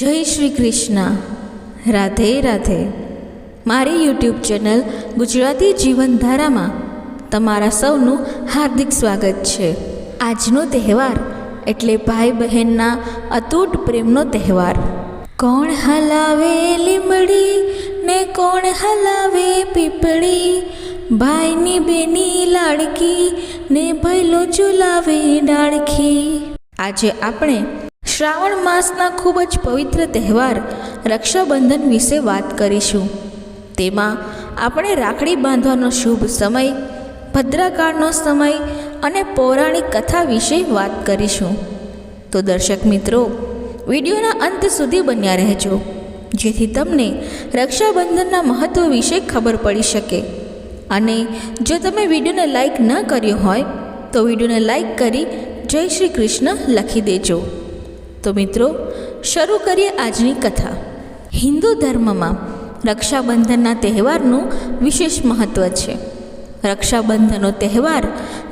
જય શ્રી કૃષ્ણ. રાધે રાધે. મારી YouTube channel Gujarati જીવનધારામાં તમારા સૌનું હાર્દિક સ્વાગત છે. આજનો તહેવાર એટલે ભાઈ બહેનના અતૂટ પ્રેમનો તહેવાર. કોણ હલાવે લીમડી ને કોણ હલાવે પીપળી? ભાઈની બેની લાડકી ને ભૈલો ચુલાવે ડાળખી. આજે આપણે શ્રાવણ માસના ખૂબ જ પવિત્ર તહેવાર રક્ષાબંધન વિશે વાત કરીશું. તેમાં આપણે રાખડી બાંધવાનો શુભ સમય, ભદ્રાકાળનો સમય અને પૌરાણિક કથા વિશે વાત કરીશું. તો દર્શક મિત્રો, વિડીયોના અંત સુધી બન્યા રહેજો, જેથી તમને રક્ષાબંધનના મહત્ત્વ વિશે ખબર પડી શકે. અને જો તમે વિડીયોને લાઈક ન કર્યો હોય, તો વિડીયોને લાઈક કરી જય શ્રી કૃષ્ણ લખી દેજો. તો મિત્રો, શરૂ કરીએ આજની કથા. હિન્દુ ધર્મમાં રક્ષાબંધનના તહેવારનું વિશેષ મહત્ત્વ છે. રક્ષાબંધનનો તહેવાર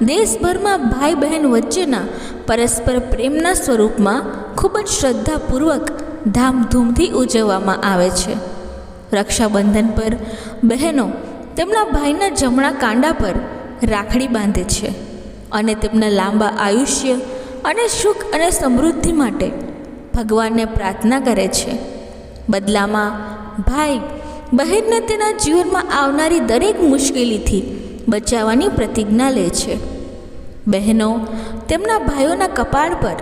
દેશભરમાં ભાઈ બહેન વચ્ચેના પરસ્પર પ્રેમના સ્વરૂપમાં ખૂબ જ શ્રદ્ધાપૂર્વક ધામધૂમથી ઉજવવામાં આવે છે. રક્ષાબંધન પર બહેનો તેમના ભાઈના જમણા કાંડા પર રાખડી બાંધે છે અને તેમના લાંબા આયુષ્ય અને સુખ અને સમૃદ્ધિ માટે ભગવાનને પ્રાર્થના કરે છે. બદલામાં ભાઈ, બહેનને તેના જીવનમાં આવનારી દરેક મુશ્કેલીથી બચાવવાની પ્રતિજ્ઞા લે છે. બહેનો, તેમના ભાઈઓના કપાળ પર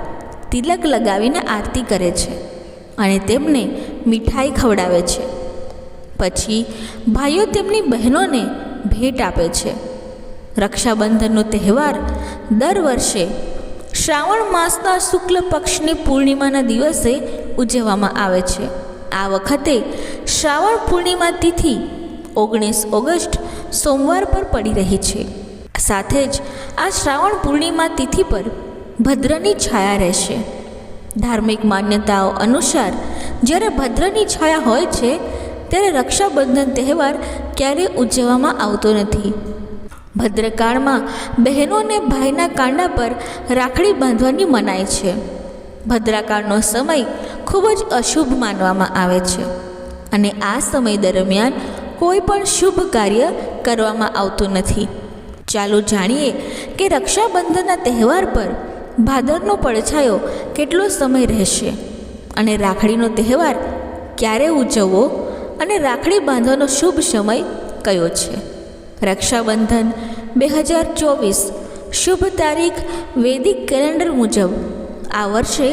તિલક લગાવીને આરતી કરે છે અને તેમને મીઠાઈ ખવડાવે છે. પછી, ભાઈઓ તેમની બહેનોને ભેટ આપે છે. રક્ષાબંધનનો તહેવાર દર વર્ષે શ્રાવણ માસના શુક્લ પક્ષની પૂર્ણિમાના દિવસે ઉજવવામાં આવે છે. આ વખતે શ્રાવણ પૂર્ણિમા તિથિ ઓગણીસ ઓગસ્ટ સોમવાર પર પડી રહી છે. સાથે જ આ શ્રાવણ પૂર્ણિમા તિથિ પર ભદ્રની છાયા રહેશે. ધાર્મિક માન્યતાઓ અનુસાર જ્યારે ભદ્રની છાયા હોય છે, ત્યારે રક્ષાબંધન તહેવાર ક્યારેય ઉજવવામાં આવતો નથી. ભદ્રકાળમાં બહેનોને ભાઈના કાંડા પર રાખડી બાંધવાની મનાય છે. ભદ્રાકાળનો સમય ખૂબ જ અશુભ માનવામાં આવે છે અને આ સમય દરમિયાન કોઈ પણ શુભ કાર્ય કરવામાં આવતું નથી. ચાલો જાણીએ કે રક્ષાબંધનના તહેવાર પર ભાદરનો પડછાયો કેટલો સમય રહેશે અને રાખડીનો તહેવાર ક્યારે ઉજવવો અને રાખડી બાંધવાનો શુભ સમય કયો છે? રક્ષાબંધન બે હજાર ચોવીસ શુભ તારીખ વૈદિક કેલેન્ડર મુજબ. આ વર્ષે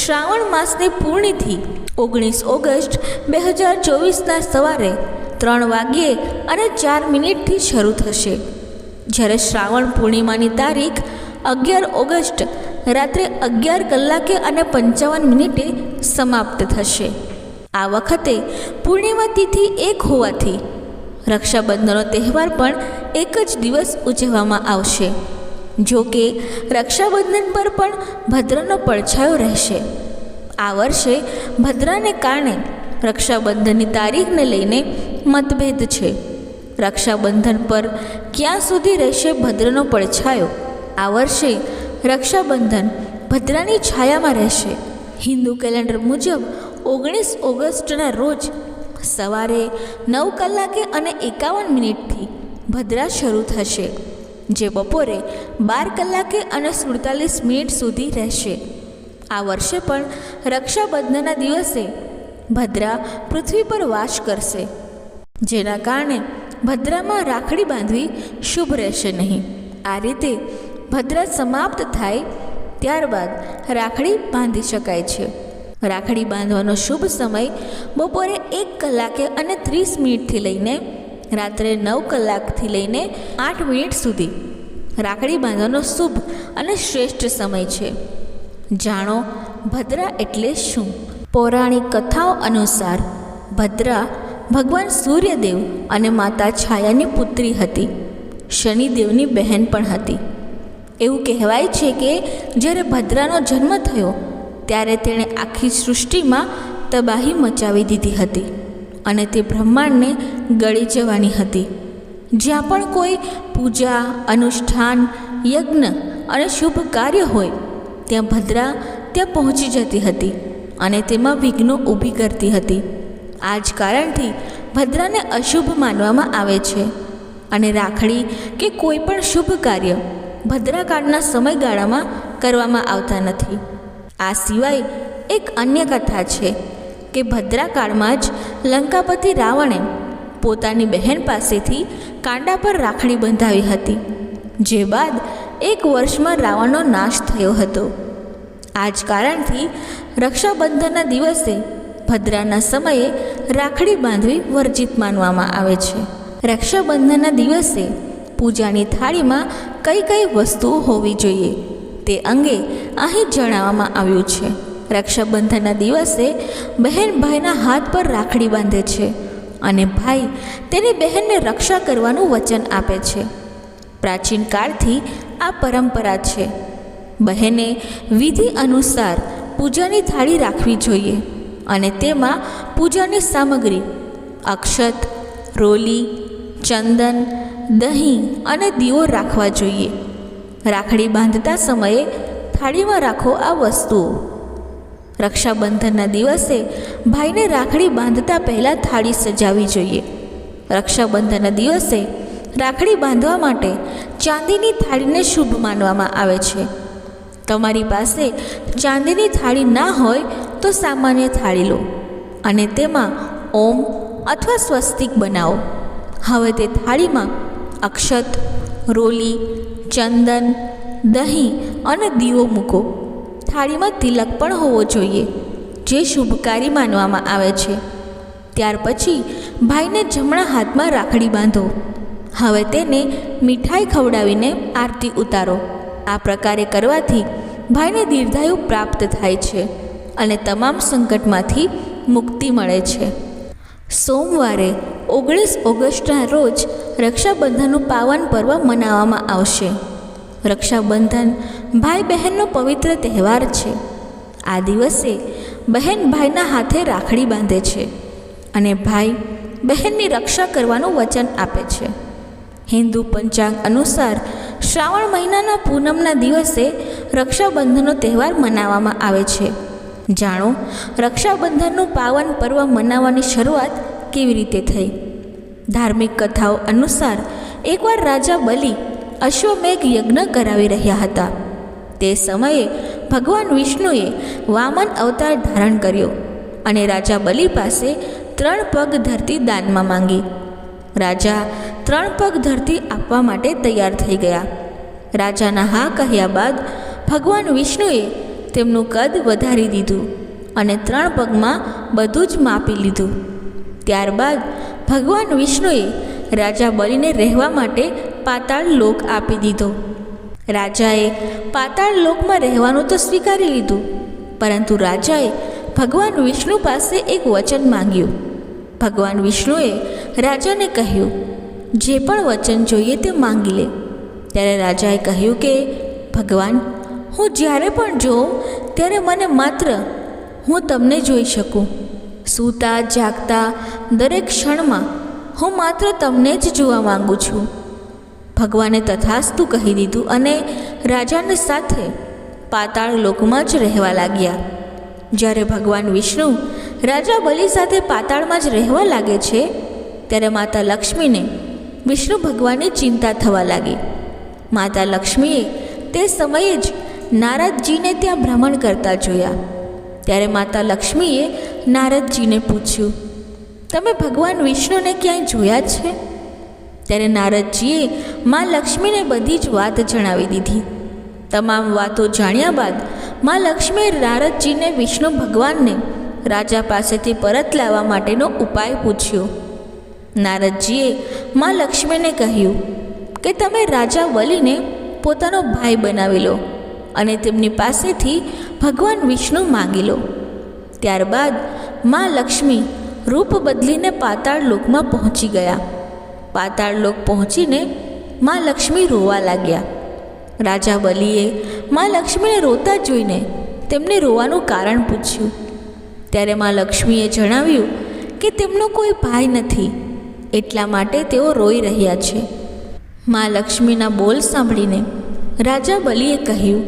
શ્રાવણ માસની પૂર્ણિથી ઓગણીસ ઓગસ્ટ બે હજાર ચોવીસના સવારે ત્રણ વાગ્યે અને ચાર મિનિટથી શરૂ થશે. જ્યારે શ્રાવણ પૂર્ણિમાની તારીખ અગિયાર ઓગસ્ટ, રાત્રે અગિયાર કલાકે અને પંચાવન મિનિટે સમાપ્ત થશે. આ વખતે પૂર્ણિમા તિથિ એક હોવાથી રક્ષાબંધનનો તહેવાર પણ એક જ દિવસ ઉજવવામાં આવશે. જો કે, રક્ષાબંધન પર પણ ભદ્રનો પડછાયો રહેશે. આ વર્ષે ભદ્રાને કારણે રક્ષાબંધનની તારીખને લઈને મતભેદ છે. રક્ષાબંધન પર ક્યાં સુધી રહેશે ભદ્રનો પડછાયો? આ વર્ષે રક્ષાબંધન ભદ્રાની છાયામાં રહેશે. હિન્દુ કેલેન્ડર મુજબ ઓગણીસ ઓગસ્ટના રોજ સવારે નવ કલાકે અને એકાવન મિનિટથી ભદ્રા શરૂ થશે, જે બપોરે બાર કલાકે અને સુડતાલીસ મિનિટ સુધી રહેશે. આ વર્ષે પણ રક્ષાબંધનના દિવસે ભદ્રા પૃથ્વી પર વાસ કરશે, જેના કારણે ભદ્રામાં રાખડી બાંધવી શુભ રહેશે નહીં. આ રીતે ભદ્રા સમાપ્ત થાય ત્યારબાદ રાખડી બાંધી શકાય છે. રાખડી બાંધવાનો શુભ સમય બપોરે એક કલાકે અને ત્રીસ મિનિટથી લઈને રાત્રે નવ કલાકથી લઈને આઠ મિનિટ સુધી. રાખડી બાંધવાનો શુભ અને શ્રેષ્ઠ સમય છે. જાણો, ભદ્રા એટલે શું? પૌરાણિક કથાઓ અનુસાર, ભદ્રા ભગવાન સૂર્યદેવ અને માતા છાયાની પુત્રી હતી. શનિદેવની બહેન પણ હતી. એવું કહેવાય છે કે જ્યારે ભદ્રાનો જન્મ થયો ત્યારે તેણે આખી સૃષ્ટિમાં તબાહી મચાવી દીધી હતી અને તે બ્રહ્માંડને ગળી જવાની હતી. જ્યાં પણ કોઈ પૂજા, અનુષ્ઠાન, યજ્ઞ અને શુભ કાર્ય હોય, ત્યાં ભદ્રા ત્યાં પહોંચી જતી હતી અને તેમાં વિઘ્નો ઊભી કરતી હતી. આ જ કારણથી ભદ્રાને અશુભ માનવામાં આવે છે અને રાખડી કે કોઈ પણ શુભ કાર્ય ભદ્રાકાળના સમયગાળામાં કરવામાં આવતા નથી. આ સિવાય એક અન્ય કથા છે કે ભદ્રાકાળમાં જ લંકાપતિ રાવણે પોતાની બહેન પાસેથી કાંડા પર રાખડી બંધાવી હતી, જે બાદ એક વર્ષમાં રાવણનો નાશ થયો હતો. આ જ કારણથી રક્ષાબંધનના દિવસે ભદ્રાના સમયે રાખડી બાંધવી વર્જિત માનવામાં આવે છે. રક્ષાબંધનના દિવસે પૂજાની થાળીમાં કઈ કઈ વસ્તુઓ હોવી જોઈએ? તે અંગે અહીં જણાવવામાં આવ્યું છે. રક્ષાબંધનના દિવસે બહેન ભાઈના હાથ પર રાખડી બાંધે છે અને ભાઈ તેની બહેનને રક્ષા કરવાનું વચન આપે છે. પ્રાચીન કાળથી આ પરંપરા છે. બહેને વિધિ અનુસાર પૂજાની થાળી રાખવી જોઈએ અને તેમાં પૂજાની સામગ્રી, અક્ષત, રોલી, ચંદન, દહીં અને દીવો રાખવા જોઈએ. રાખડી બાંધતા સમયે થાળીમાં રાખો આ વસ્તુઓ રક્ષાબંધનના દિવસે ભાઈને રાખડી બાંધતા પહેલાં થાળી સજાવવી જોઈએ. રક્ષાબંધનના દિવસે રાખડી બાંધવા માટે ચાંદીની થાળીને શુભ માનવામાં આવે છે. તમારી પાસે ચાંદીની થાળી ના હોય તો સામાન્ય થાળી લો અને તેમાં ઓમ અથવા સ્વસ્તિક બનાવો. હવે તે થાળીમાં અક્ષત, રોલી ચંદન, દહીં અને દીવો મૂકો. થાળીમાં તિલક પણ હોવો જોઈએ, જે શુભકારી માનવામાં આવે છે. ત્યાર પછી ભાઈને જમણા હાથમાં રાખડી બાંધો. હવે તેને મીઠાઈ ખવડાવીને આરતી ઉતારો. આ પ્રકારે કરવાથી ભાઈને દીર્ઘાયુ પ્રાપ્ત થાય છે અને તમામ સંકટમાંથી મુક્તિ મળે છે. સોમવારે ઓગણીસ ઓગસ્ટના રોજ રક્ષાબંધનનું પાવન પર્વ મનાવવામાં આવશે. રક્ષાબંધન ભાઈ બહેનનો પવિત્ર તહેવાર છે. આ દિવસે બહેન ભાઈના હાથે રાખડી બાંધે છે અને ભાઈ બહેનની રક્ષા કરવાનું વચન આપે છે. હિન્દુ પંચાંગ અનુસાર શ્રાવણ મહિનાના પૂનમના દિવસે રક્ષાબંધનનો તહેવાર મનાવવામાં આવે છે. જાણો, રક્ષાબંધનનું પાવન પર્વ મનાવવાની શરૂઆત કેવી રીતે થઈ? ધાર્મિક કથાઓ અનુસાર, એકવાર રાજા બલિ અશ્વમેઘ યજ્ઞ કરાવી રહ્યા હતા. તે સમયે ભગવાન વિષ્ણુએ વામન અવતાર ધારણ કર્યો અને રાજા બલિ પાસે ત્રણ પગ ધરતી દાનમાં માંગી. રાજા ત્રણ પગ ધરતી આપવા માટે તૈયાર થઈ ગયા. રાજાના હા કહ્યા બાદ ભગવાન વિષ્ણુએ તેમનું કદ વધારી દીધું અને ત્રણ પગમાં બધું જ માપી લીધું. ત્યારબાદ ભગવાન વિષ્ણુએ રાજા બલિને રહેવા માટે પાતાળ લોક આપી દીધો. રાજાએ પાતાળ લોકમાં રહેવાનું તો સ્વીકારી લીધું, પરંતુ રાજાએ ભગવાન વિષ્ણુ પાસે એક વચન માંગ્યું. ભગવાન વિષ્ણુએ રાજાને કહ્યું, જે પણ વચન જોઈએ તે માંગી લે. ત્યારે રાજાએ કહ્યું કે, ભગવાન, હું જ્યારે પણ જોઉં ત્યારે મને માત્ર હું તમને જોઈ શકું. સૂતા, જાગતા, દરેક ક્ષણમાં હું માત્ર તમને જ જોવા માંગુ છું. ભગવાને તથાસ્તુ કહી દીધું અને રાજાને સાથે પાતાળ લોકમાં જ રહેવા લાગ્યા. જ્યારે ભગવાન વિષ્ણુ રાજા બલિ સાથે પાતાળમાં જ રહેવા લાગે છે, ત્યારે માતા લક્ષ્મીને વિષ્ણુ ભગવાનની ચિંતા થવા લાગી. માતા લક્ષ્મીએ તે સમયે જ નારદજીને ત્યાં ભ્રમણ કરતા જોયા. ત્યારે માતા લક્ષ્મીએ નારદજીને પૂછ્યું, તમે ભગવાન વિષ્ણુને ક્યાંય જોયા છે? ત્યારે નારદજીએ મા લક્ષ્મીને બધી જ વાત જણાવી દીધી. તમામ વાતો જાણ્યા બાદ મા લક્ષ્મીએ નારદજીને વિષ્ણુ ભગવાનને રાજા પાસેથી પરત લાવવા માટેનો ઉપાય પૂછ્યો. નારદજીએ મા લક્ષ્મીને કહ્યું કે, તમે રાજા વલીને પોતાનો ભાઈ બનાવી લો. અને તેમની પાસેથી ભગવાન વિષ્ણુ માગી લો. ત્યારબાદ મા લક્ષ્મી રૂપ બદલીને પાતાળ લોકમાં પહોંચી ગયા. પાતાળ લોક પહોંચીને મા લક્ષ્મી રોવા લાગ્યા. રાજા બલિએ મા લક્ષ્મીને રોતા જોઈને તેમને રોવાનું કારણ પૂછ્યું. ત્યારે મા લક્ષ્મીએ જણાવ્યું કે તેમનો કોઈ ભાઈ નથી, એટલા માટે તેઓ રોઈ રહ્યા છે. મા લક્ષ્મીના બોલ સાંભળીને રાજા બલીએ કહ્યું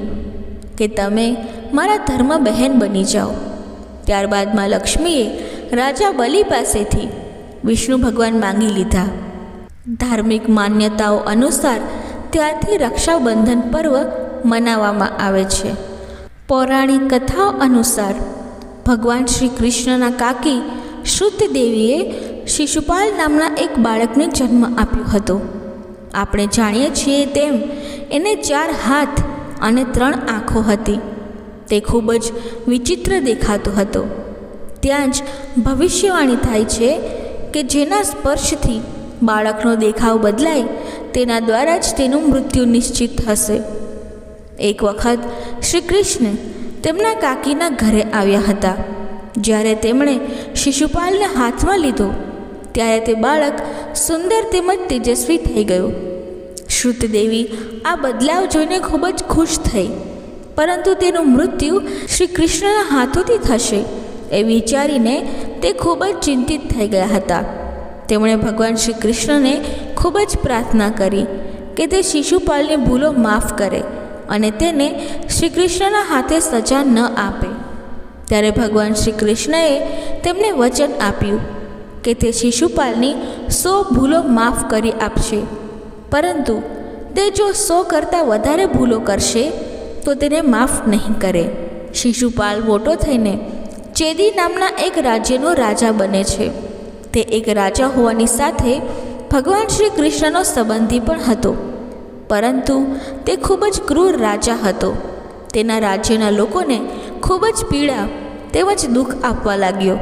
કે તમે મારા ધર્મ બહેન બની જાઓ. ત્યારબાદમાં લક્ષ્મીએ રાજા બલિ પાસેથી વિષ્ણુ ભગવાન માંગી લીધા. ધાર્મિક માન્યતાઓ અનુસાર ત્યારથી રક્ષાબંધન પર્વ મનાવવામાં આવે છે. પૌરાણિક કથાઓ અનુસાર ભગવાન શ્રી કૃષ્ણના કાકી શુદ્ધ દેવીએ શિશુપાલ નામના એક બાળકને જન્મ આપ્યો હતો. આપણે જાણીએ છીએ તેમ એને ચાર હાથ અને ત્રણ આંખો હતી. તે ખૂબ જ વિચિત્ર દેખાતો હતો. ત્યાં જ ભવિષ્યવાણી થાય છે કે જેના સ્પર્શથી બાળકનો દેખાવ બદલાય, તેના દ્વારા જ તેનું મૃત્યુ નિશ્ચિત થશે. એક વખત શ્રી કૃષ્ણ તેમના કાકીના ઘરે આવ્યા હતા. જ્યારે તેમણે શિશુપાલને હાથમાં લીધો, ત્યારે તે બાળક સુંદર તેમજ તેજસ્વી થઈ ગયો. શ્રુત દેવી. આ બદલાવ જોઈને ખૂબ જ ખુશ થઈ. પરંતુ તેનું મૃત્યુ શ્રી કૃષ્ણના હાથોથી થશે એ વિચારીને તે ખૂબ જ ચિંતિત થઈ ગયા હતા. તેમણે ભગવાન શ્રી કૃષ્ણને ખૂબ જ પ્રાર્થના કરી કે તે શિશુપાલની ભૂલો માફ કરે અને તેને શ્રી કૃષ્ણના હાથે સજા ન આપે. ત્યારે ભગવાન શ્રી કૃષ્ણએ તેમને વચન આપ્યું કે તે શિશુપાલની સો ભૂલો માફ કરી આપશે. પરંતુ તે જો સો કરતાં વધારે ભૂલો કરશે, તો તેને માફ નહીં કરે. શિશુપાલ મોટો થઈને ચેદી નામના એક રાજ્યનો રાજા બને છે. તે એક રાજા હોવાની સાથે ભગવાન શ્રી કૃષ્ણનો સંબંધી પણ હતો. પરંતુ તે ખૂબ જ ક્રૂર રાજા હતો. તેના રાજ્યના લોકોને ખૂબ જ પીડા તેમજ દુઃખ આપવા લાગ્યો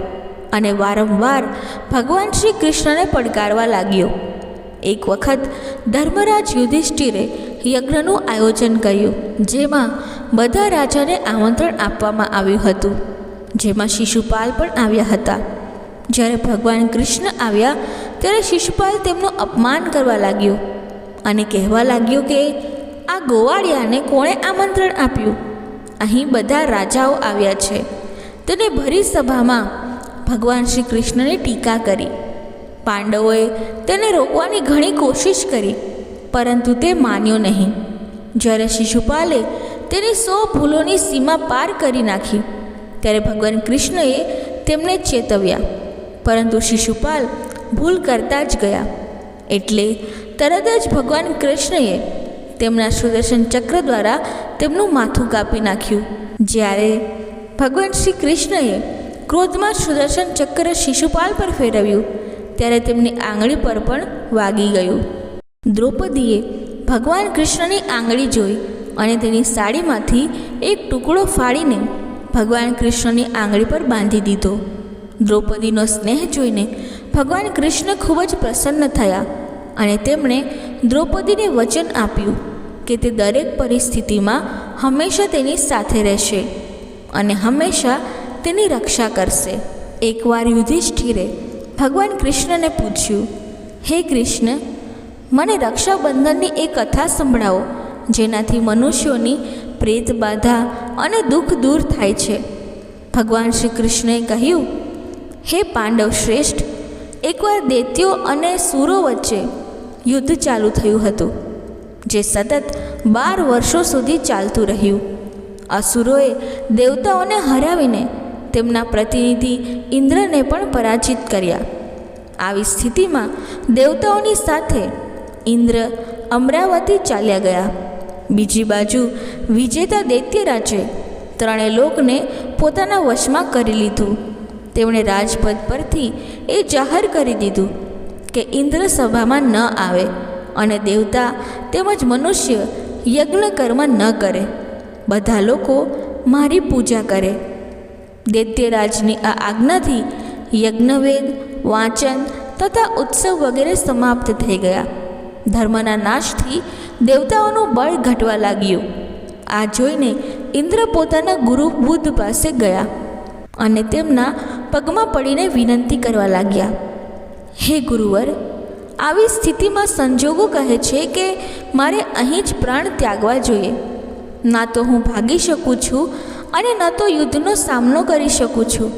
અને વારંવાર ભગવાન શ્રી કૃષ્ણને પડકારવા લાગ્યો. એક વખત ધર્મરાજ યુધિષ્ઠિરે યજ્ઞનું આયોજન કર્યું, જેમાં બધા રાજાને આમંત્રણ આપવામાં આવ્યું હતું. જેમાં શિશુપાલ પણ આવ્યા હતા. જ્યારે ભગવાન કૃષ્ણ આવ્યા, ત્યારે શિશુપાલ તેમનું અપમાન કરવા લાગ્યો અને કહેવા લાગ્યો કે, આ ગોવાળિયાને કોણે આમંત્રણ આપ્યું? અહીં બધા રાજાઓ આવ્યા છે. તેને ભરી સભામાં ભગવાન શ્રી કૃષ્ણની ટીકા કરી. પાંડવોએ તેને રોકવાની ઘણી કોશિશ કરી, પરંતુ તે માન્યો નહીં. જ્યારે શિશુપાલે તેની સો ભૂલોની સીમા પાર કરી નાખી, ત્યારે ભગવાન કૃષ્ણએ તેમને ચેતવ્યા. પરંતુ શિશુપાલ ભૂલ કરતા જ ગયા. એટલે તરત જ ભગવાન કૃષ્ણએ તેમના સુદર્શન ચક્ર દ્વારા તેમનું માથું કાપી નાખ્યું. જ્યારે ભગવાન શ્રી કૃષ્ણએ ક્રોધમાં સુદર્શન ચક્ર શિશુપાલ પર ફેરવ્યું ત્યારે તેમની આંગળી પર પણ વાગી ગયું. દ્રૌપદીએ ભગવાન કૃષ્ણની આંગળી જોઈ અને તેની સાડીમાંથી એક ટુકડો ફાડીને ભગવાન કૃષ્ણની આંગળી પર બાંધી દીધો. દ્રૌપદીનો સ્નેહ જોઈને ભગવાન કૃષ્ણ ખૂબ જ પ્રસન્ન થયા અને તેમણે દ્રૌપદીને વચન આપ્યું કે તે દરેક પરિસ્થિતિમાં હંમેશા તેની સાથે રહેશે અને હંમેશા તેની રક્ષા કરશે. એકવાર યુધિષ્ઠિરે ભગવાન કૃષ્ણને પૂછ્યું, હે કૃષ્ણ, મને રક્ષાબંધનની એક કથા સંભળાવો, જેનાથી મનુષ્યોની પ્રેત બાધા અને દુઃખ દૂર થાય છે. ભગવાન શ્રી કૃષ્ણએ કહ્યું, હે પાંડવ શ્રેષ્ઠ, એકવાર દૈત્યો અને સુરો વચ્ચે યુદ્ધ ચાલુ થયું હતું, જે સતત બાર વર્ષો સુધી ચાલતું રહ્યું. અસુરોએ દેવતાઓને હરાવીને તેમના પ્રતિનિધિ ઇન્દ્રને પણ પરાજિત કર્યા. આવી સ્થિતિમાં દેવતાઓની સાથે ઇન્દ્ર અમરાવતી ચાલ્યા ગયા. બીજી બાજુ વિજેતા દૈત્યરાજે ત્રણે લોકને પોતાના વશમાં કરી લીધું. તેમણે રાજપદ પરથી એ જાહેર કરી દીધું કે ઇન્દ્ર સભામાં ન આવે અને દેવતા તેમજ મનુષ્ય યજ્ઞ કર્મ ન કરે. બધા લોકો મારી પૂજા કરે. દૈત્યરાજની આ આજ્ઞાથી યજ્ઞવેદ, વાંચન તથા ઉત્સવ વગેરે સમાપ્ત થઈ ગયા. ધર્મના નાશથી દેવતાઓનું બળ ઘટવા લાગ્યું. આ જોઈને ઇન્દ્ર પોતાના ગુરુ બુદ્ધ પાસે ગયા અને તેમના પગમાં પડીને વિનંતી કરવા લાગ્યા. હે ગુરુવર, આવી સ્થિતિમાં સંજોગો કહે છે કે મારે અહીં જ પ્રાણ ત્યાગવા જોઈએ. ના તો હું ભાગી શકું છું અને ન તો યુદ્ધનો સામનો કરી શકું છું.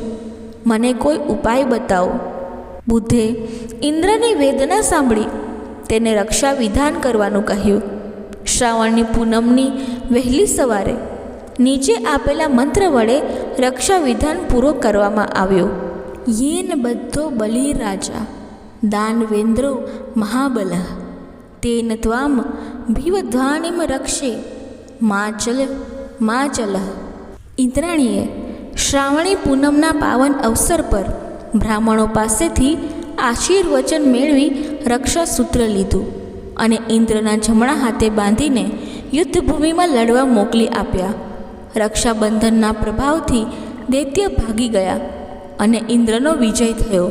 મને કોઈ ઉપાય બતાવો. બુદ્ધે ઇન્દ્રની વેદના સાંભળી, તેને રક્ષા વિધાન કરવાનું કહ્યું. શ્રાવણની પૂનમની વહેલી સવારે નીચે આપેલા મંત્ર વડે રક્ષા વિધાન પૂરો કરવામાં આવ્યો. યેન બધો બલિ રાજા દાનવેન્દ્રો મહાબલ, તેન ત્વામ ભીવધ્વાનિમ રક્ષે માચલ માચલ ઇન્દ્રાણીએ શ્રાવણી પૂનમના પાવન અવસર પર બ્રાહ્મણો પાસેથી આશીર્વચન મેળવી રક્ષા સૂત્ર લીધું અને ઇન્દ્રના જમણા હાથે બાંધીને યુદ્ધભૂમિમાં લડવા મોકલી આપ્યા. રક્ષાબંધનના પ્રભાવથી દૈત્ય ભાગી ગયા અને ઇન્દ્રનો વિજય થયો.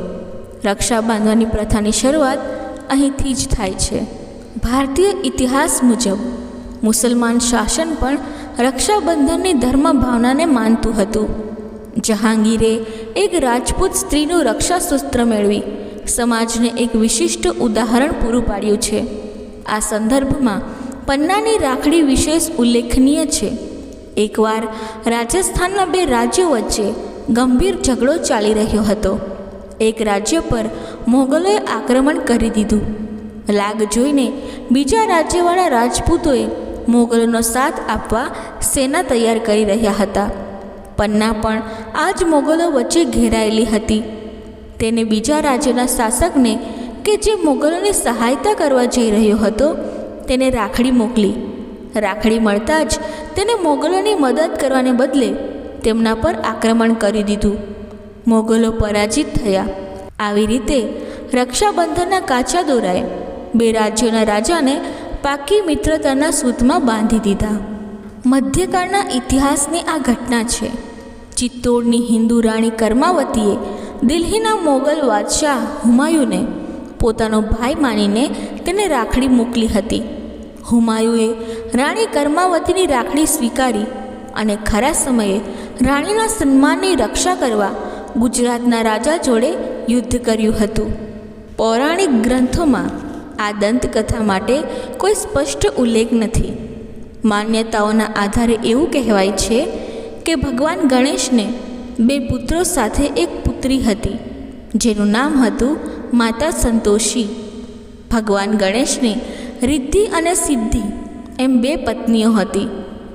રક્ષા બાંધવાની પ્રથાની શરૂઆત અહીંથી જ થાય છે. ભારતીય ઇતિહાસ મુજબ મુસલમાન શાસન પણ રક્ષાબંધનની ધર્મ ભાવનાને માનતું હતું. જહાંગીરે એક રાજપૂત સ્ત્રીનું રક્ષાસૂત્ર મેળવી સમાજને એક વિશિષ્ટ ઉદાહરણ પૂરું પાડ્યું છે. આ સંદર્ભમાં પન્નાની રાખડી વિશેષ ઉલ્લેખનીય છે. એકવાર રાજસ્થાનના બે રાજ્યો વચ્ચે ગંભીર ઝઘડો ચાલી રહ્યો હતો. એક રાજ્ય પર મોગલોએ આક્રમણ કરી દીધું. લાગ જોઈને બીજા રાજ્યવાળા રાજપૂતોએ મોગલોનો સાથ આપવા સેના તૈયાર કરી રહ્યા હતા. પન્ના પણ આ જ મોગલો વચ્ચે ઘેરાયેલી હતી. તેને બીજા રાજ્યના શાસકને કે જે મોગલોની સહાયતા કરવા જઈ રહ્યો હતો, તેને રાખડી મોકલી. રાખડી મળતા જ તેને મોગલોની મદદ કરવાને બદલે તેમના પર આક્રમણ કરી દીધું. મોગલો પરાજિત થયા. આવી રીતે રક્ષાબંધનના કાચા દોરાએ બે રાજ્યોના રાજાને પાકી મિત્રતાના સૂતમાં બાંધી દીધા. મધ્યકાળના ઇતિહાસની આ ઘટના છે. ચિત્તોડની હિન્દુ રાણી કર્માવતીએ દિલ્હીના મોગલ બાદશાહ હુમાયુને પોતાનો ભાઈ માનીને તેને રાખડી મોકલી હતી. હુમાયુએ રાણી કર્માવતીની રાખડી સ્વીકારી અને ખરા સમયે રાણીના સન્માનની રક્ષા કરવા ગુજરાતના રાજા જોડે યુદ્ધ કર્યું હતું. પૌરાણિક ગ્રંથોમાં આ દંતકથા માટે કોઈ સ્પષ્ટ ઉલ્લેખ નથી. માન્યતાઓના આધારે એવું કહેવાય છે કે ભગવાન ગણેશને બે પુત્રો સાથે એક પુત્રી હતી, જેનું નામ હતું માતા સંતોષી. ભગવાન ગણેશને રિદ્ધિ અને સિદ્ધિ એમ બે પત્નીઓ હતી,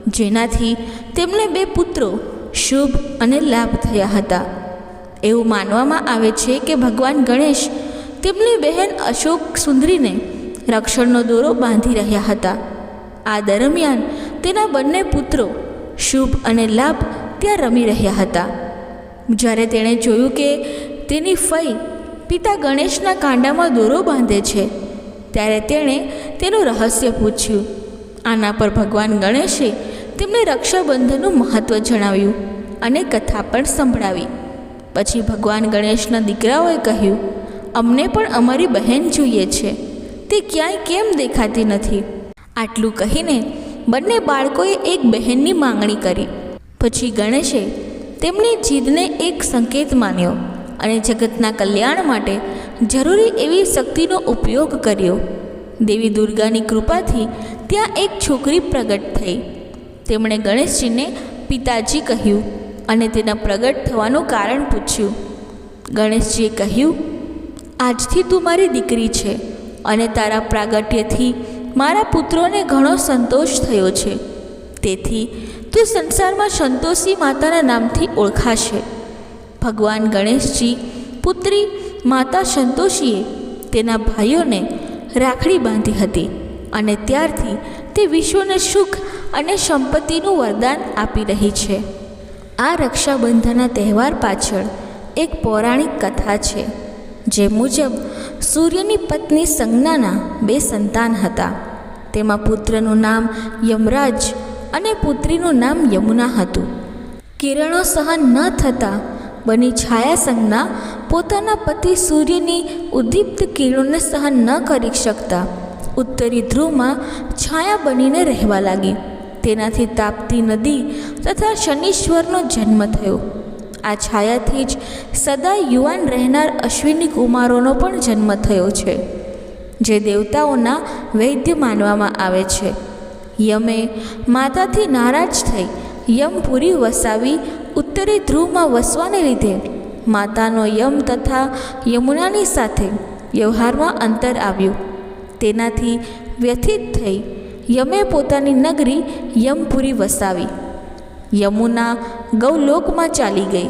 જેનાથી તેમને બે પુત્રો શુભ અને લાભ થયા હતા. એવું માનવામાં આવે છે કે ભગવાન ગણેશ તેમની બહેન અશોક સુંદરીને રક્ષણનો દોરો બાંધી રહ્યા હતા. આ દરમિયાન તેના બંને પુત્રો શુભ અને લાભ ત્યાં રમી રહ્યા હતા. જ્યારે તેણે જોયું કે તેની ફઈ પિતા ગણેશના કાંડામાં દોરો બાંધે છે, ત્યારે તેણે તેનું રહસ્ય પૂછ્યું. આના પર ભગવાન ગણેશે તેમને રક્ષાબંધનનું મહત્ત્વ જણાવ્યું અને કથા પણ સંભળાવી. પછી ભગવાન ગણેશના દીકરાઓએ કહ્યું અમને પણ અમારી બહેન જોઈએ છે. તે ક્યાંય કેમ દેખાતી નથી? આટલું કહીને બંને બાળકોએ એક બહેનની માંગણી કરી. પછી ગણેશે તેમની જીદને એક સંકેત માન્યો અને જગતના કલ્યાણ માટે જરૂરી એવી શક્તિનો ઉપયોગ કર્યો. દેવી દુર્ગાની કૃપાથી ત્યાં એક છોકરી પ્રગટ થઈ. તેમણે ગણેશજીને પિતાજી કહ્યું અને તેના પ્રગટ થવાનું કારણ પૂછ્યું. ગણેશજીએ કહ્યું આજથી તું મારી દીકરી છે અને તારા પ્રાગટ્યથી મારા પુત્રોને ઘણો સંતોષ થયો છે. તેથી તું સંસારમાં સંતોષી માતાના નામથી ઓળખાશે. ભગવાન ગણેશજી, પુત્રી, માતા સંતોષીએ તેના ભાઈઓને રાખડી બાંધી હતી અને ત્યારથી તે વિશ્વને સુખ અને સંપત્તિનું વરદાન આપી રહી છે. આ રક્ષાબંધનના તહેવાર પાછળ એક પૌરાણિક કથા છે. જે મુજબ સૂર્યની પત્ની સંજ્ઞાના બે સંતાન હતા. તેમાં પુત્રનું નામ યમરાજ અને પુત્રીનું નામ યમુના હતું. કિરણો સહન ન થતાં બની છાયા સંજ્ઞા પોતાના પતિ સૂર્યની ઉદ્દીપ્ત કિરણોને સહન ન કરી શકતા ઉત્તરી ધ્રુવમાં છાયા બનીને રહેવા લાગી. તેનાથી તાપતી નદી તથા શનીશ્વરનો જન્મ થયો. આ છાયાથી જ સદા યુવાન રહેનાર અશ્વિની કુમારોનો પણ જન્મ થયો છે, જે દેવતાઓના વૈદ્ય માનવામાં આવે છે. યમે માતાથી નારાજ થઈ યમપુરી વસાવી ઉત્તરી ધ્રુવમાં વસવાને લીધે માતાનો યમ તથા યમુનાની સાથે વ્યવહારમાં અંતર આવ્યું. તેનાથી વ્યથિત થઈ યમે પોતાની નગરી યમપુરી વસાવી. યમુના ગૌલોકમાં ચાલી ગઈ.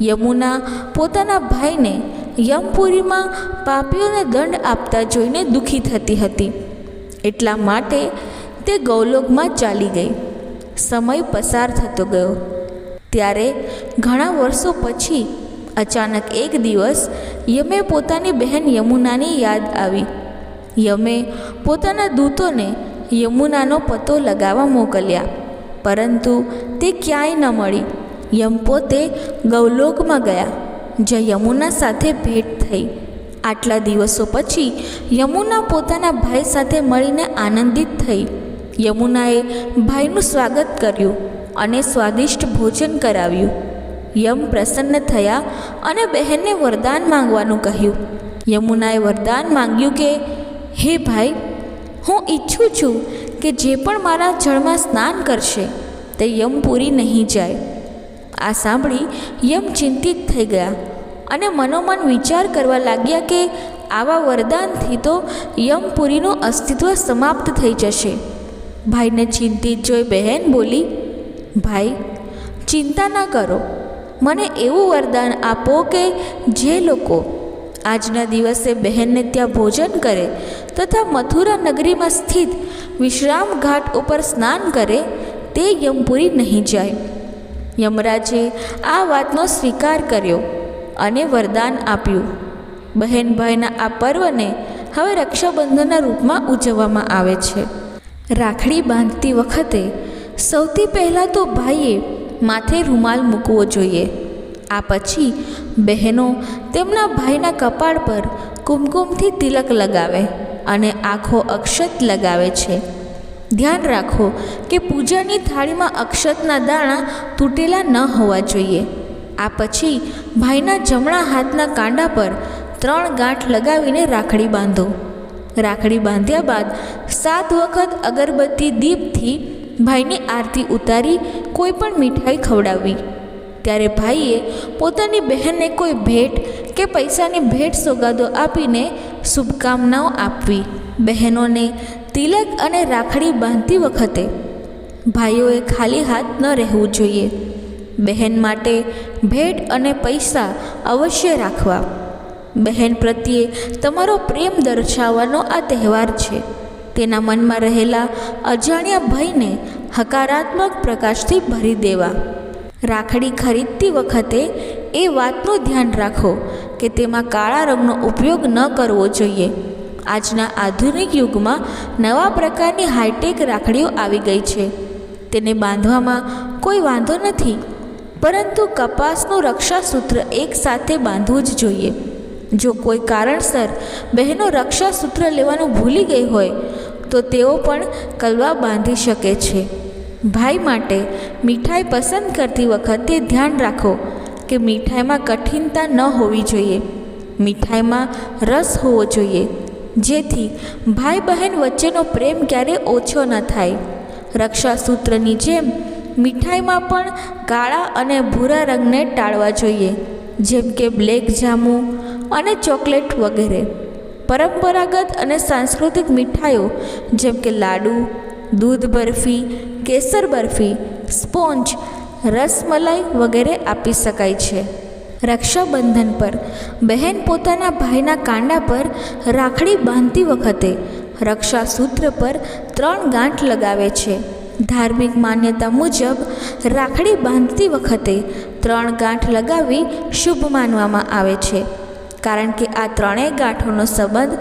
યમુના પોતાના ભાઈને યમપુરીમાં પાપીઓને દંડ આપતા જોઈને દુઃખી થતી હતી. એટલા માટે તે ગૌલોકમાં ચાલી ગઈ. સમય પસાર થતો ગયો. ત્યારે ઘણા વર્ષો પછી અચાનક એક દિવસ યમે પોતાની બહેન યમુનાની યાદ આવી. યમે પોતાના દૂતોને યમુનાનો પતો લગાવવા મોકલ્યા. પરંતુ તે ક્યાંય ન મળી. યમ પોતે ગૌલોકમાં ગયા, જ્યાં યમુના સાથે ભેટ થઈ. આટલા દિવસો પછી યમુના પોતાના ભાઈ સાથે મળીને આનંદિત થઈ. યમુનાએ ભાઈનું સ્વાગત કર્યું અને સ્વાદિષ્ટ ભોજન કરાવ્યું. યમ પ્રસન્ન થયા અને બહેનને વરદાન માંગવાનું કહ્યું. યમુનાએ વરદાન માંગ્યું કે, હે ભાઈ, હું ઈચ્છું છું કે જે પણ મારા જળમાં સ્નાન કરશે તે યમપુરી નહીં જાય. આ સાંભળી યમ ચિંતિત થઈ ગયા અને મનોમન વિચાર કરવા લાગ્યા કે આવા વરદાનથી તો યમપુરીનું અસ્તિત્વ સમાપ્ત થઈ જશે. ભાઈને ચિંતિત જોઈ બહેન બોલી, ભાઈ, ચિંતા ના કરો. મને એવું વરદાન આપો કે જે લોકો આજના દિવસે બહેનને ત્યાં ભોજન કરે તથા મથુરા નગરીમાં સ્થિત વિશ્રામ ઘાટ ઉપર સ્નાન કરે તે યમપુરી નહીં જાય. યમરાજે આ વાતનો સ્વીકાર કર્યો અને વરદાન આપ્યું. બહેન ભાઈના આ પર્વને હવે રક્ષાબંધનના રૂપમાં ઉજવવામાં આવે છે. રાખડી બાંધતી વખતે સૌથી પહેલાં તો ભાઈએ માથે રૂમાલ મૂકવો જોઈએ. આ પછી બહેનો તેમના ભાઈના કપાળ પર કુમકુમથી તિલક લગાવે અને આખો અક્ષત લગાવે છે. ધ્યાન રાખો કે પૂજાની થાળીમાં અક્ષતના દાણા તૂટેલા ન હોવા જોઈએ. આ પછી ભાઈના જમણા હાથના કાંડા પર ત્રણ ગાંઠ લગાવીને રાખડી બાંધો. રાખડી બાંધ્યા બાદ સાત વખત અગરબત્તી દીપથી ભાઈની આરતી ઉતારી કોઈ પણ મીઠાઈ ખવડાવવી. ત્યારે ભાઈએ પોતાની બહેનને કોઈ ભેટ કે પૈસાની ભેટ સોગાદો આપીને શુભકામનાઓ આપવી. બહેનોને તિલક અને રાખડી બાંધતી વખતે ભાઈઓએ ખાલી હાથ ન રહેવું જોઈએ. બહેન માટે ભેટ અને પૈસા અવશ્ય રાખવા. બહેન પ્રત્યે તમારો પ્રેમ દર્શાવવાનો આ તહેવાર છે. તેના મનમાં રહેલા અજાણ્યા ભયને હકારાત્મક પ્રકાશથી ભરી દેવા. રાખડી ખરીદતી વખતે એ વાતનું ધ્યાન રાખો કે તેમાં કાળા રંગનો ઉપયોગ ન કરવો જોઈએ. આજના આધુનિક યુગમાં નવા પ્રકારની હાઈટેક રાખડીઓ આવી ગઈ છે. તેને બાંધવામાં કોઈ વાંધો નથી, પરંતુ કપાસનું રક્ષાસૂત્ર એકસાથે બાંધવું જ જોઈએ. જો કોઈ કારણસર બહેનો રક્ષાસૂત્ર લેવાનું ભૂલી ગઈ હોય, તો તેઓ પણ કલવા બાંધી શકે છે. ભાઈ માટે મીઠાઈ પસંદ કરતી વખતે ધ્યાન રાખો કે મીઠાઈમાં કઠિનતા ન હોવી જોઈએ. મીઠાઈમાં રસ હોવો જોઈએ. જેથી ભાઈ બહેન વચ્ચેનો પ્રેમ ક્યારે ઓછો ન થાય. રક્ષાસૂત્રની જેમ મીઠાઈમાં પણ કાળા અને ભૂરા રંગને ટાળવા જોઈએ, જેમ કે બ્લેક જામુ અને ચોકલેટ વગેરે. પરંપરાગત અને સાંસ્કૃતિક મીઠાઈઓ, જેમ કે લાડુ, દૂધ બરફી, કેસર બરફી, સ્પોન્જ, રસમલાઈ વગેરે આપી શકાય છે. રક્ષાબંધન પર. બહેન પોતાના ભાઈના કાંડા પર રાખડી બાંધતી વખતે રક્ષાસૂત્ર પર ત્રણ ગાંઠ લગાવે છે. ધાર્મિક માન્યતા મુજબ રાખડી બાંધતી વખતે ત્રણ ગાંઠ લગાવવી શુભ માનવામાં આવે છે. કારણ કે આ ત્રણેય ગાંઠોનો સંબંધ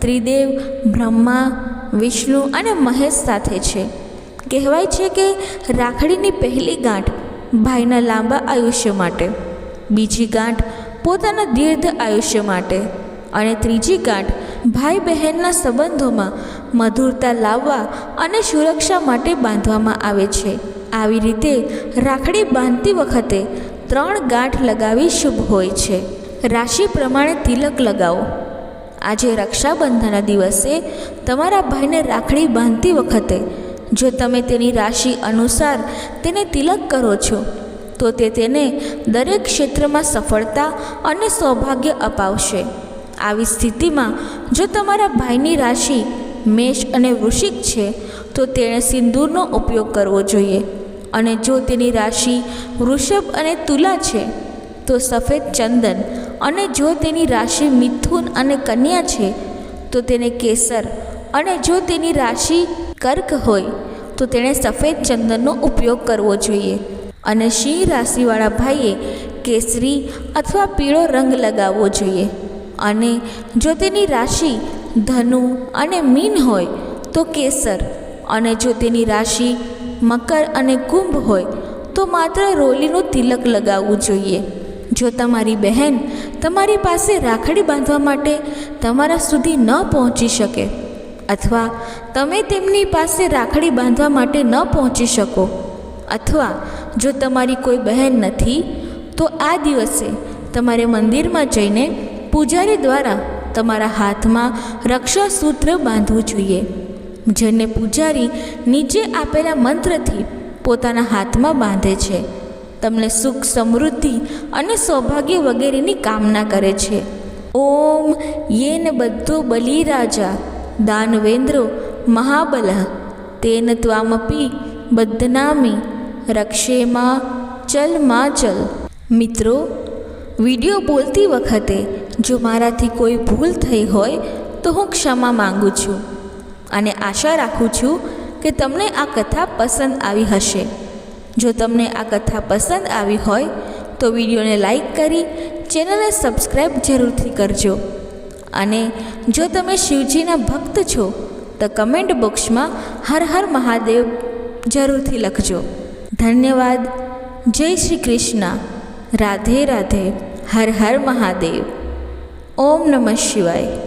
ત્રિદેવ, બ્રહ્મા, વિષ્ણુ અને મહેશ સાથે છે. કહેવાય છે કે રાખડીની પહેલી ગાંઠ ભાઈના લાંબા આયુષ્ય માટે. બીજી ગાંઠ પોતાના દીર્ઘ આયુષ્ય માટે અને ત્રીજી ગાંઠ ભાઈ બહેનના સંબંધોમાં મધુરતા લાવવા અને સુરક્ષા માટે બાંધવામાં આવે છે. આવી રીતે રાખડી બાંધતી વખતે ત્રણ ગાંઠ લગાવી શુભ હોય છે. રાશિ પ્રમાણે તિલક લગાવો. આજે રક્ષાબંધનના દિવસે તમારા ભાઈને રાખડી બાંધતી વખતે જો તમે તેની રાશિ અનુસાર તેને તિલક કરો છો તો તે તેને દરેક ક્ષેત્રમાં સફળતા અને સૌભાગ્ય અપાવશે. આવી સ્થિતિમાં જો તમારા ભાઈની રાશિ મેષ અને વૃશ્ચિક છે, તો તેણે સિંદૂરનો ઉપયોગ કરવો જોઈએ. અને જો તેની રાશિ વૃષભ અને તુલા છે, તો સફેદ ચંદન. અને જો તેની રાશિ મિથુન અને કન્યા છે, તો તેને કેસર. અને જો તેની રાશિ કર્ક હોય, તો તેણે સફેદ ચંદનનો ઉપયોગ કરવો જોઈએ. અને સિંહ રાશિવાળા ભાઈએ કેસરી અથવા પીળો રંગ લગાવવો જોઈએ. અને જો તેની રાશિ ધનુ અને મીન હોય, તો કેસર. અને જો તેની રાશિ મકર અને કુંભ હોય, તો માત્ર રોલીનું તિલક લગાવવું જોઈએ. જો તમારી બહેન તમારી પાસે રાખડી બાંધવા માટે તમારા સુધી ન પહોંચી શકે, અથવા તમે તેમની પાસે રાખડી બાંધવા માટે ન પહોંચી શકો અથવા જો તમારી કોઈ બહેન નથી, તો આ દિવસે તમારે મંદિરમાં જઈને પૂજારી દ્વારા તમારા હાથમાં રક્ષાસૂત્ર બાંધવું જોઈએ, જેને પૂજારી નીચે આપેલા મંત્રથી પોતાના હાથમાં બાંધે છે. તમને સુખ, સમૃદ્ધિ અને સૌભાગ્ય વગેરેની કામના કરે છે. ઓમ યેન બધો બલી રાજા દાનવેન્દ્રો મહાબલ. તેન ત્વામપી બદ્ધનામી રક્ષેમાં ચલમાં ચલ. મિત્રો, વીડિયો બોલતી વખતે જો મારાથી કોઈ ભૂલ થઈ હોય, તો હું ક્ષમા માંગુ છું. અને આશા રાખું છું કે તમને આ કથા પસંદ આવી હશે. જો તમને આ કથા પસંદ આવી હોય, તો વિડીયોને લાઈક કરી ચેનલને સબસ્ક્રાઈબ જરૂરથી કરજો. અને જો તમે શિવજીના ભક્ત છો, તો કમેન્ટ બોક્સમાં હર હર મહાદેવ જરૂરથી લખજો. ધન્યવાદ. જય શ્રી કૃષ્ણ. રાધે રાધે. હર હર મહાદેવ. ઓમ નમઃ શિવાય.